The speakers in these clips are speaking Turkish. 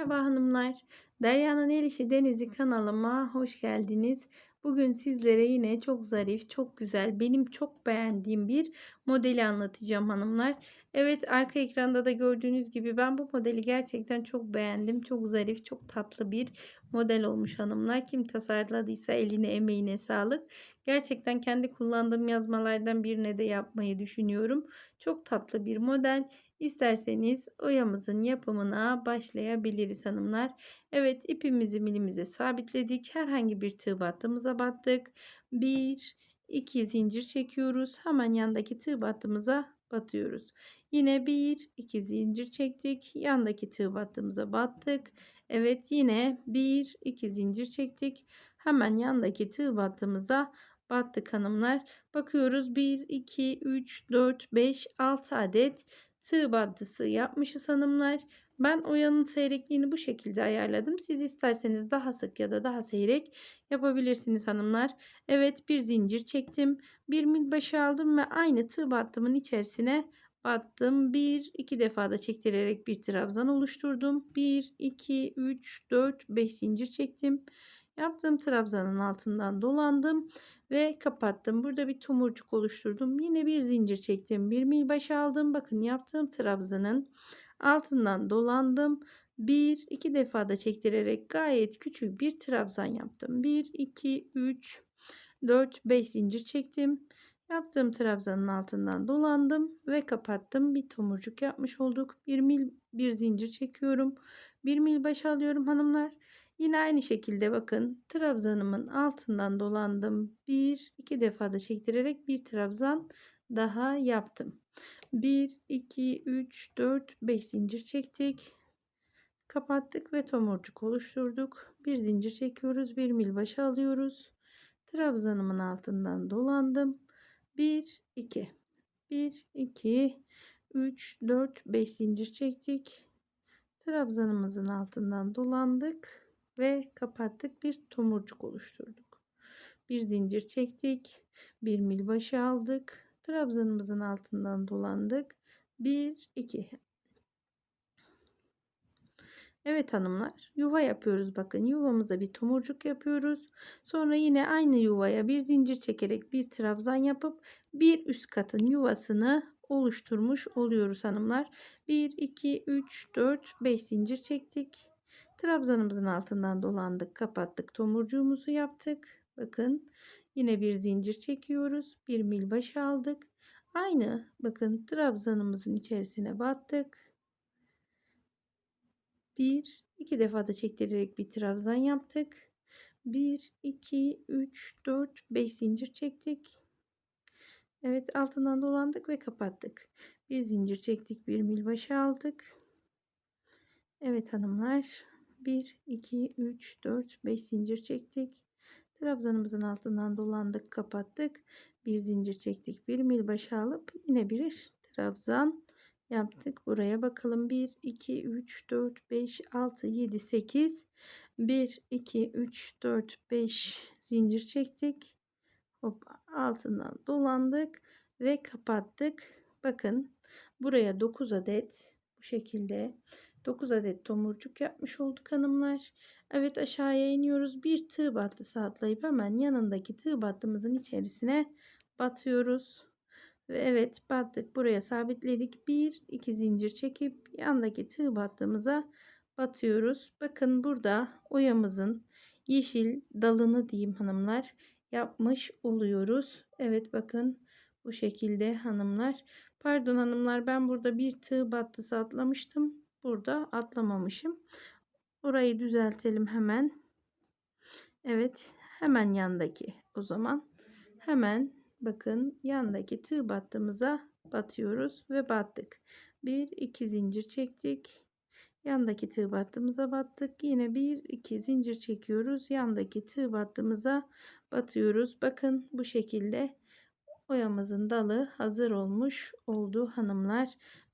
Merhaba hanımlar. Derya'nın El İşi Denizi kanalıma hoş geldiniz. Bugün sizlere yine çok zarif, çok güzel, benim çok beğendiğim bir modeli anlatacağım hanımlar. Evet arka ekranda da gördüğünüz gibi ben bu modeli gerçekten çok beğendim. Çok zarif, çok tatlı bir model olmuş hanımlar. Kim tasarladıysa eline emeğine sağlık. Gerçekten kendi kullandığım yazmalardan birine de yapmayı düşünüyorum. Çok tatlı bir model. İsterseniz oyamızın yapımına başlayabiliriz hanımlar. Evet ipimizi milimize sabitledik. Herhangi bir tığ battığımıza battık. 1 2 zincir çekiyoruz. Hemen yandaki tığ battığımıza batıyoruz. Yine 1 2 zincir çektik. Yandaki tığ battığımıza battık. Evet yine 1 2 zincir çektik. Hemen yandaki tığ battığımıza battık hanımlar. Bakıyoruz 1 2 3 4 5 6 adet tığ battısı yapmışız hanımlar. Ben oyanın seyrekliğini bu şekilde ayarladım. Siz isterseniz daha sık ya da daha seyrek yapabilirsiniz hanımlar. Evet bir zincir çektim. Bir mil başı aldım ve aynı tığ battımın içerisine battım. Bir iki defa da çektirerek bir trabzan oluşturdum. 1 2 3 4 5 zincir çektim. Yaptığım trabzanın altından dolandım ve kapattım. Burada bir tomurcuk oluşturdum. Yine bir zincir çektim. Bir mil başı aldım. Bakın yaptığım trabzanın altından dolandım. Bir iki defa da çektirerek gayet küçük bir trabzan yaptım. 1 2 3 4 5 zincir çektim. Yaptığım trabzanın altından dolandım ve kapattım. Bir tomurcuk yapmış olduk. Bir mil bir zincir çekiyorum. Bir mil baş alıyorum hanımlar. Yine aynı şekilde bakın trabzanımın altından dolandım. Bir iki defa da çektirerek bir trabzan daha yaptım. 1 2 3 4 5 zincir çektik. Kapattık ve tomurcuk oluşturduk. Bir zincir çekiyoruz. Bir mil başa alıyoruz. Trabzanımın altından dolandım. 1 2 1 2 3 4 5 zincir çektik. Trabzanımızın altından dolandık ve kapattık. Bir tomurcuk oluşturduk. Bir zincir çektik. Bir mil başı aldık. Trabzanımızın altından dolandık. 1 2 Evet hanımlar yuva yapıyoruz bakın. Yuvamıza bir tomurcuk yapıyoruz. Sonra yine aynı yuvaya bir zincir çekerek bir trabzan yapıp bir üst katın yuvasını oluşturmuş oluyoruz hanımlar. 1 2 3 4 5 zincir çektik. Trabzanımızın altından dolandık kapattık tomurcuğumuzu yaptık bakın yine bir zincir çekiyoruz bir mil başı aldık aynı bakın trabzanımızın içerisine battık bir iki defa da çektirerek bir trabzan yaptık. 1 2 3 4 5 zincir çektik. Evet altından dolandık ve kapattık. Bir zincir çektik, bir mil başı aldık. Evet hanımlar 1 2 3 4 5 zincir çektik. Trabzanımızın altından dolandık, kapattık. Bir zincir çektik, bir mil başı alıp yine bir trabzan yaptık. Buraya bakalım. 1, 2, 3, 4, 5, 6, 7, 8. 1, 2, 3, 4, 5 zincir çektik. Hop altından dolandık ve kapattık. Bakın buraya 9 adet bu şekilde 9 adet tomurcuk yapmış olduk hanımlar. Evet aşağıya iniyoruz. Bir tığ battısı atlayıp hemen yanındaki tığ battımızın içerisine batıyoruz. Ve evet battık. Buraya sabitledik. Bir iki zincir çekip yandaki tığ battığımıza batıyoruz. Bakın burada oyamızın yeşil dalını diyeyim hanımlar yapmış oluyoruz. Evet bakın bu şekilde hanımlar. Pardon hanımlar ben burada bir tığ battısı atlamıştım. Burada atlamamışım. Orayı düzeltelim hemen. Evet hemen yandaki o zaman hemen bakın yandaki tığ battığımıza batıyoruz ve battık. Bir iki zincir çektik. Yandaki tığ battığımıza battık. Yine bir iki zincir çekiyoruz. Yandaki tığ battığımıza batıyoruz. Bakın bu şekilde oyamızın dalı hazır olmuş oldu hanımlar.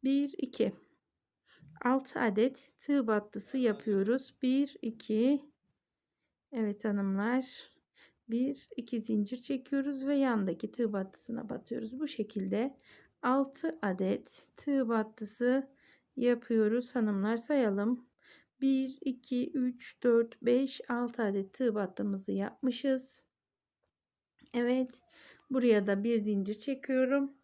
1 2 6 adet tığ battısı yapıyoruz. 1 2 Evet hanımlar bir iki zincir çekiyoruz ve yandaki tığ battısına batıyoruz. Bu şekilde 6 adet tığ battısı yapıyoruz hanımlar sayalım. 1, 2, 3, 4, 5, 6 adet tığ battığımızı yapmışız. Evet. Buraya da bir zincir çekiyorum.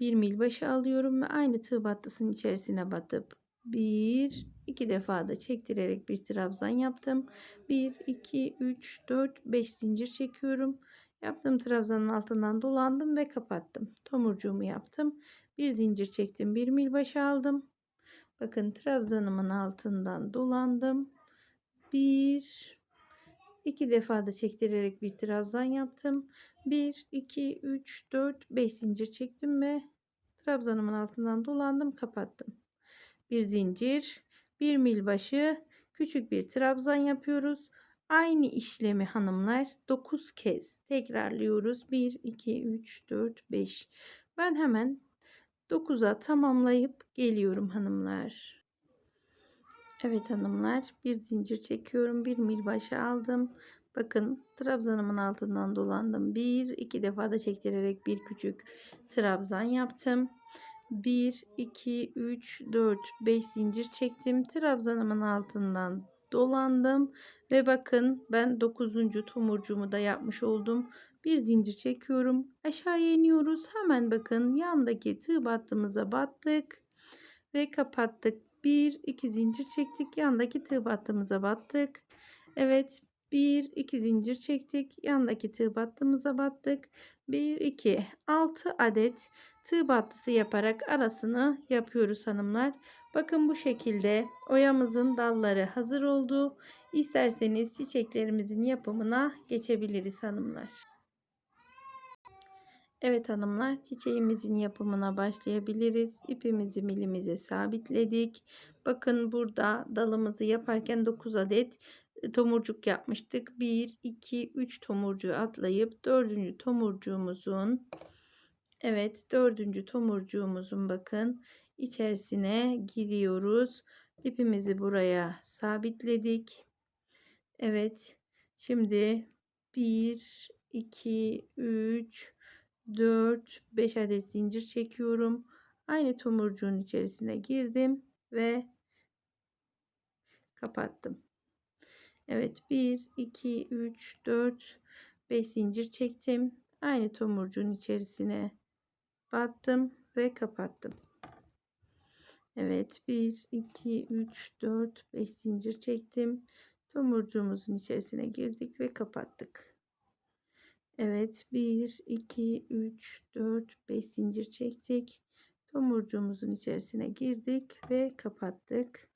Bir mil başı alıyorum ve aynı tığ battısının içerisine batıp bir iki defa da çektirerek bir trabzan yaptım. 1 2 3 4 5 zincir çekiyorum. Yaptığım trabzanın altından dolandım ve kapattım. Tomurcuğumu yaptım. Bir zincir çektim. Bir mil başı aldım. Bakın trabzanımın altından dolandım. Bir iki defa da çektirerek bir trabzan yaptım. 1 2 3 4 5 zincir çektim ve trabzanımın altından dolandım, kapattım. Bir zincir, bir mil başı, küçük bir trabzan yapıyoruz. Aynı işlemi hanımlar 9 kez tekrarlıyoruz. 1 2 3 4 5. Ben hemen 9'a tamamlayıp geliyorum hanımlar. Evet hanımlar bir zincir çekiyorum. Bir mil başı aldım. Bakın trabzanımın altından dolandım. Bir iki defa da çektirerek bir küçük trabzan yaptım. 1 2 3 4 5 zincir çektim. Trabzanımın altından dolandım ve bakın ben 9. tomurcuğumu da yapmış oldum. Bir zincir çekiyorum. Aşağıya iniyoruz. Hemen bakın yandaki tığ battığımıza battık ve kapattık. 1 2 zincir çektik. Yandaki tığ battığımıza battık. Evet, 1 2 zincir çektik. Yandaki tığ battığımıza battık. 1 2 6 adet tığ battısı yaparak arasını yapıyoruz hanımlar. Bakın bu şekilde oyamızın dalları hazır oldu. İsterseniz çiçeklerimizin yapımına geçebiliriz hanımlar. Evet hanımlar çiçeğimizin yapımına başlayabiliriz. İpimizi milimize sabitledik. Bakın burada dalımızı yaparken 9 adet e, tomurcuk yapmıştık. 1, 2, 3 tomurcuğu atlayıp 4. tomurcuğumuzun evet 4. tomurcuğumuzun bakın içerisine giriyoruz. İpimizi buraya sabitledik. Evet şimdi 1, 2, 3, 4, 5 adet zincir çekiyorum. Aynı tomurcuğun içerisine girdim ve kapattım. Evet 1, 2, 3, 4, 5 zincir çektim. Aynı tomurcuğun içerisine battım ve kapattım. Evet 1, 2, 3, 4, 5 zincir çektim. Tomurcuğumuzun içerisine girdik ve kapattık. Evet 1 2 3 4 5 zincir çektik. Tomurcuğumuzun içerisine girdik ve kapattık.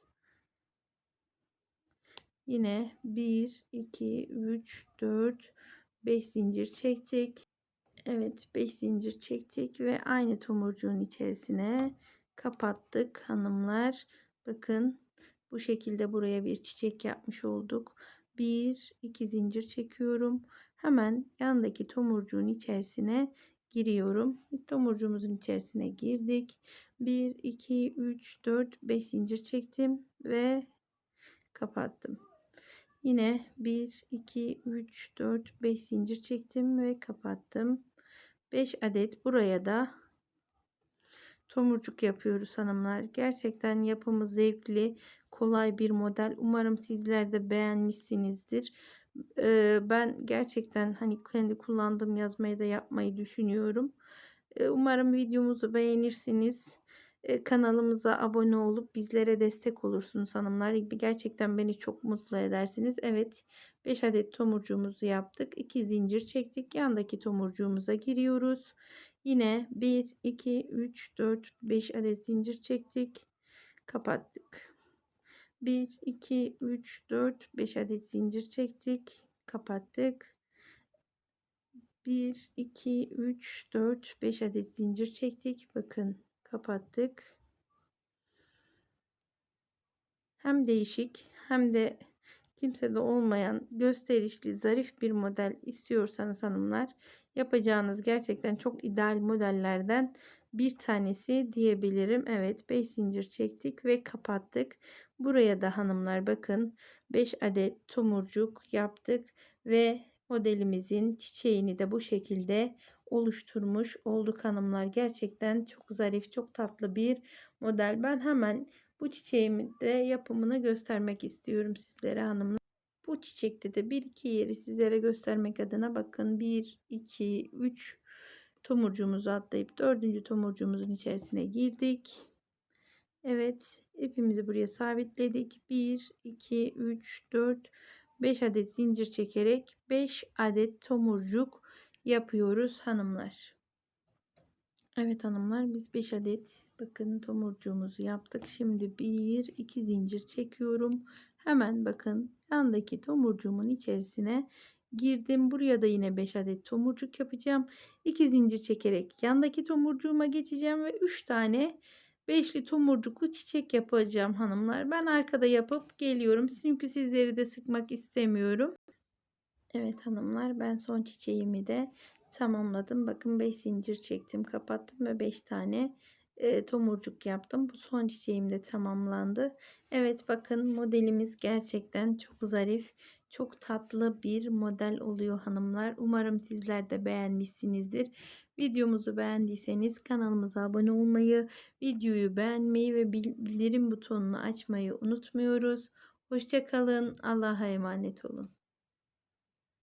Yine 1 2 3 4 5 zincir çektik. Evet 5 zincir çektik ve aynı tomurcuğun içerisine kapattık hanımlar. Bakın bu şekilde buraya bir çiçek yapmış olduk. 1 2 zincir çekiyorum. Hemen yandaki tomurcuğun içerisine giriyorum. Tomurcuğumuzun içerisine girdik. 1 2 3 4 5 zincir çektim ve kapattım. Yine 1 2 3 4 5 zincir çektim ve kapattım. 5 adet buraya da tomurcuk yapıyoruz hanımlar. Gerçekten yapımı zevkli, kolay bir model. Umarım sizler de beğenmişsinizdir. Ee, ben gerçekten hani kendi kullandığım yazmayı da yapmayı düşünüyorum. Ee, umarım videomuzu beğenirsiniz. Ee, kanalımıza abone olup bizlere destek olursunuz hanımlar. Gerçekten beni çok mutlu edersiniz. Evet 5 adet tomurcuğumuzu yaptık. 2 zincir çektik. Yandaki tomurcuğumuza giriyoruz. Yine 1, 2, 3, 4, 5 adet zincir çektik. Kapattık. 1, 2, 3, 4, 5 adet zincir çektik. Kapattık. 1, 2, 3, 4, 5 adet zincir çektik. Bakın kapattık. Hem değişik hem de kimsede olmayan gösterişli zarif bir model istiyorsanız hanımlar yapacağınız gerçekten çok ideal modellerden bir tanesi diyebilirim. Evet 5 zincir çektik ve kapattık. Buraya da hanımlar bakın 5 adet tomurcuk yaptık ve modelimizin çiçeğini de bu şekilde oluşturmuş olduk hanımlar. Gerçekten çok zarif, çok tatlı bir model. Ben hemen Bu çiçeğimi de yapımını göstermek istiyorum sizlere hanımlar. Bu çiçekte de bir iki yeri sizlere göstermek adına bakın 1 2 3 tomurcuğumuzu atlayıp dördüncü tomurcuğumuzun içerisine girdik. Evet ipimizi buraya sabitledik. 1 2 3 4 5 adet zincir çekerek 5 adet tomurcuk yapıyoruz hanımlar. Evet hanımlar biz 5 adet bakın tomurcuğumuzu yaptık. Şimdi 1 2 zincir çekiyorum. Hemen bakın yandaki tomurcuğumun içerisine girdim. Buraya da yine 5 adet tomurcuk yapacağım. 2 zincir çekerek yandaki tomurcuğuma geçeceğim ve 3 tane beşli tomurcuklu çiçek yapacağım hanımlar. Ben arkada yapıp geliyorum. Çünkü sizleri de sıkmak istemiyorum. Evet hanımlar ben son çiçeğimi de tamamladım. Bakın 5 zincir çektim, kapattım ve 5 tane e, tomurcuk yaptım. Bu son çiçeğim de tamamlandı. Evet bakın modelimiz gerçekten çok zarif, çok tatlı bir model oluyor hanımlar. Umarım sizler de beğenmişsinizdir. Videomuzu beğendiyseniz kanalımıza abone olmayı, videoyu beğenmeyi ve bildirim butonunu açmayı unutmuyoruz. Hoşçakalın. Allah'a emanet olun.